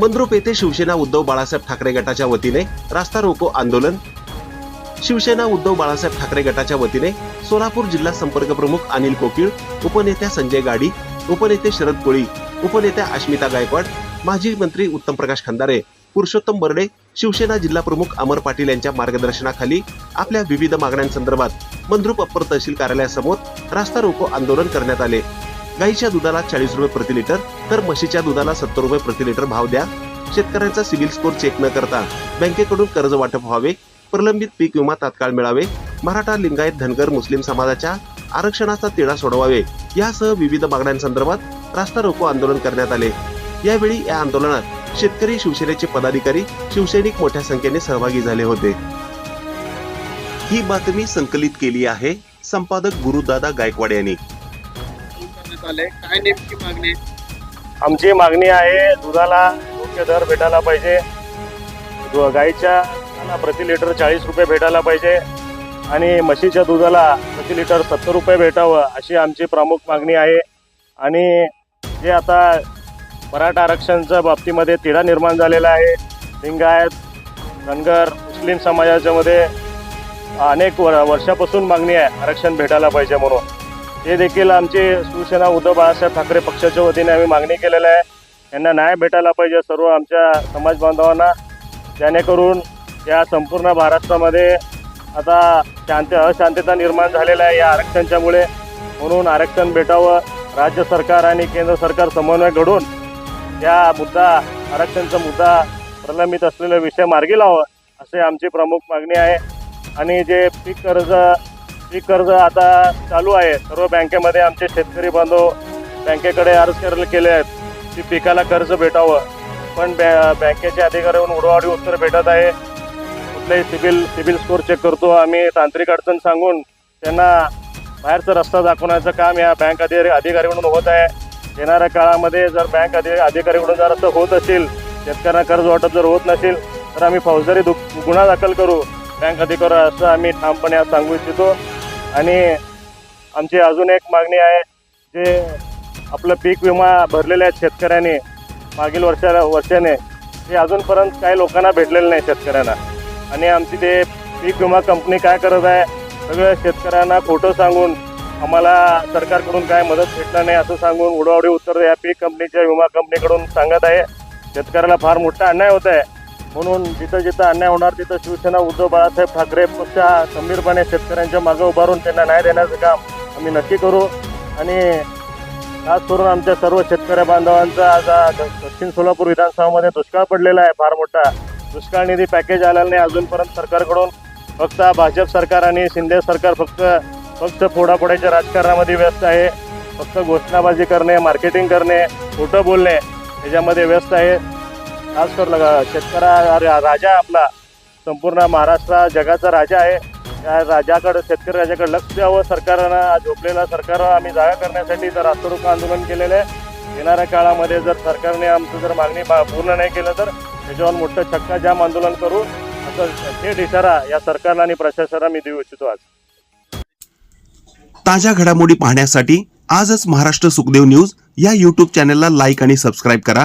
मंद्रुप येथे शिवसेना उद्धव बाळासाहेब ठाकरे गटाच्या वतीने रास्ता रोको आंदोलन. शिवसेना उद्धव बाळासाहेब ठाकरे गटाच्या वतीने सोलापूर जिल्हा संपर्क प्रमुख अनिल कोकिळ उपनेत्या संजय गाडी उपनेते शरद कोळी उपनेत्या अश्मिता गायकवाड माजी मंत्री उत्तम प्रकाश खंदारे पुरुषोत्तम बर्डे शिवसेना जिल्हा प्रमुख अमर पाटील यांच्या मार्गदर्शनाखाली आपल्या विविध मागण्यांसंदर्भात मंद्रुप अप्पर तहसील कार्यालयासमोर रास्ता रोको आंदोलन करण्यात आले. गाईच्या दुधाला चाळीस रुपये प्रति लिटर तर म्हशीच्या दुधाला सत्तर रुपये प्रति लिटर भाव द्या. शेतकऱ्यांचा सिबिल स्कोर चेक न करता बँकेकडून कर्ज वाटप व्हावे प्रलंबित पीक विमा तात्काळ मिळावे. मराठा लिंगायत धनगर मुस्लिम समाजाच्या आरक्षणाचा तिढा सोडवावे. यासह विविध मागण्यांसंदर्भात रास्ता रोको आंदोलन करण्यात आले. यावेळी या आंदोलनात शेतकरी शिवसेनेचे पदाधिकारी शिवसैनिक मोठ्या संख्येने सहभागी झाले होते. ही बातमी संकलित केली आहे संपादक गुरुदादा गायकवाड यांनी. करण्यात आलंय. काय नेमकी मागणी आहे? आमची मागणी आहे दुधाला योग्य दर भेटायला पाहिजे. दु- गाईच्या दुधाला प्रति लिटर चाळीस रुपये भेटायला पाहिजे. आणि म्हशीच्या दुधाला प्रति लिटर सत्तर रुपये भेटावं अशी आमची प्रमुख मागणी आहे. आणि जे आता मराठा आरक्षणच्या बाबतीमध्ये तिढा निर्माण झालेला आहे. लिंगायत धनगर मुस्लिम समाजाच्यामध्ये अनेक वर वर्षापासून मागणी आहे आरक्षण भेटायला पाहिजे म्हणून. हे देखील आमचे शिवसेना उद्धव बाळासाहेब ठाकरे पक्षाच्या वतीने आम्ही मागणी केलेली आहे. यांना न्याय भेटायला पाहिजे सर्व आमच्या समाज बांधवांना. जेणेकरून या संपूर्ण महाराष्ट्रामध्ये आता शांत अशांतता निर्माण झालेला आहे या आरक्षणच्यामुळे. म्हणून आरक्षण भेटावं राज्य सरकार आणि केंद्र सरकार समन्वय घडून या मुद्दा आरक्षणचा मुद्दा प्रलंबित असलेला विषय मार्गी लावा असे आमची प्रमुख मागणी आहे. आणि जे पीक कर्ज पीक कर्ज आता चालू आहे सर्व बँकेमध्ये आमचे शेतकरी बांधव बँकेकडे अर्ज करायला केले आहेत की पिकाला कर्ज भेटावं. पण बॅ बँकेच्या अधिकाऱ्याहून उडवाडी उत्तर भेटत आहे. कुठलाही सिबिल सिबिल स्कोअर चेक करतो. आम्ही तांत्रिक अडचण सांगून त्यांना बाहेरचा रस्ता दाखवण्याचं काम या बँक अधिकारी अधिकाऱ्यांकडून होत आहे. येणाऱ्या काळामध्ये जर बँक अधि अधिकाऱ्यांकडून जर असं होत असेल शेतकऱ्यांना कर्ज वाटप जर होत नसेल तर आम्ही फौजदारी दु गुन्हा दाखल करू. बँक अधिकारी असं आम्ही ठामपणे आज सांगू इच्छितो. आणि आमची अजून एक मागणी आहे जे आपलं पीक विमा भरलेले आहेत शेतकऱ्यांनी मागील वर्षाला वर्षाने ते अजूनपर्यंत काही लोकांना भेटलेलं नाही शेतकऱ्यांना. आणि आमची ते पीक विमा कंपनी काय करत आहे सगळ्या शेतकऱ्यांना खोटं सांगून आम्हाला सरकारकडून काय मदत भेटणार नाही असं सांगून उडवाउडी उत्तर या पीक कंपनीच्या विमा कंपनीकडून सांगत आहे. शेतकऱ्याला फार मोठा अन्याय होत आहे. म्हणून जिथं जिथं अन्याय होणार तिथं शिवसेना उद्धव बाळासाहेब ठाकरे पक्ष हा खंबीरपणे शेतकऱ्यांच्या मागे उभारून त्यांना न्याय देण्याचं काम आम्ही नक्की करू. आणि खास करून आमच्या सर्व शेतकरी बांधवांचा आज द- दक्षिण सोलापूर विधानसभामध्ये दुष्काळ पडलेला आहे फार मोठा. दुष्काळ निधी पॅकेज आलेला नाही अजूनपर्यंत सरकारकडून. फक्त भाजप सरकार आणि शिंदे सरकार फक्त फक्त फोडाफोड्याच्या राजकारणामध्ये व्यस्त आहे. फक्त घोषणाबाजी करणे मार्केटिंग करणे खोटं बोलणे याच्यामध्ये व्यस्त आहे. खास करून लगा- शेतकऱ्या राजा आपला. संपूर्ण महाराष्ट्र जगाचा राजा आहे. त्या राजाकडे शेतकरी राजाकडे लक्ष द्यावं सरकारनं. झोपलेलं सरकार आम्ही जागा करण्यासाठी तर रास्तरोको आंदोलन केलेलं आहे येणाऱ्या काळामध्ये जर सरकारने आमचं जर मागणी पूर्ण नाही केलं तर त्याच्यावर मोठं छक्का जाम आंदोलन करू. असं थेट इशारा या सरकारला आणि प्रशासनाला मी देऊ इच्छितो आज. ताज्या घडामोडी पाहण्यासाठी आजच महाराष्ट्र सुखदेव न्यूज या यूट्यूब चॅनलला लाईक आणि सबस्क्राईब करा.